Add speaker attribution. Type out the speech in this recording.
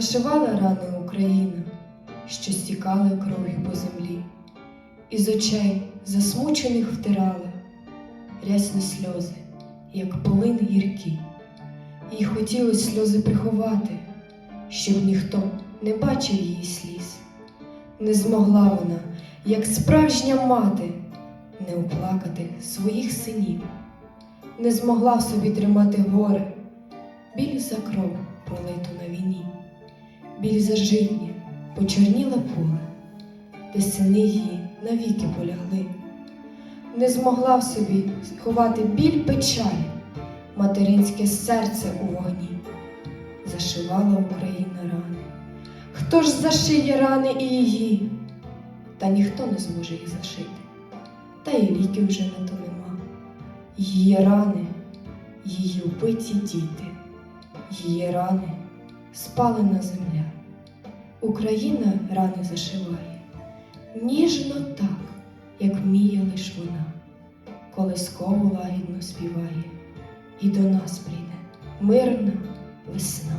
Speaker 1: Зашивала рани Україна, що стікали кров'ю по землі, Із очей засмучених втирала рясні сльози, як полин гіркі. Їй хотілось сльози приховати, щоб ніхто не бачив її сліз. Не змогла вона, як справжня мати, не оплакати своїх синів, не змогла в собі тримати горе, біль за кров пролиту біль за житнє почорніле поле, де сини її навіки полягли, не змогла в собі сховати біль печалі, материнське серце у вогні, зашивала Україна рани. Хто ж зашиє рани і її? Та ніхто не зможе їх зашити, та й ліків вже на то нема. Її рани, її вбиті діти, її рани спалена земля. Україна рани зашиває, ніжно так, як вміє лиш вона, колисково лагідно співає, і до нас прийде мирна весна.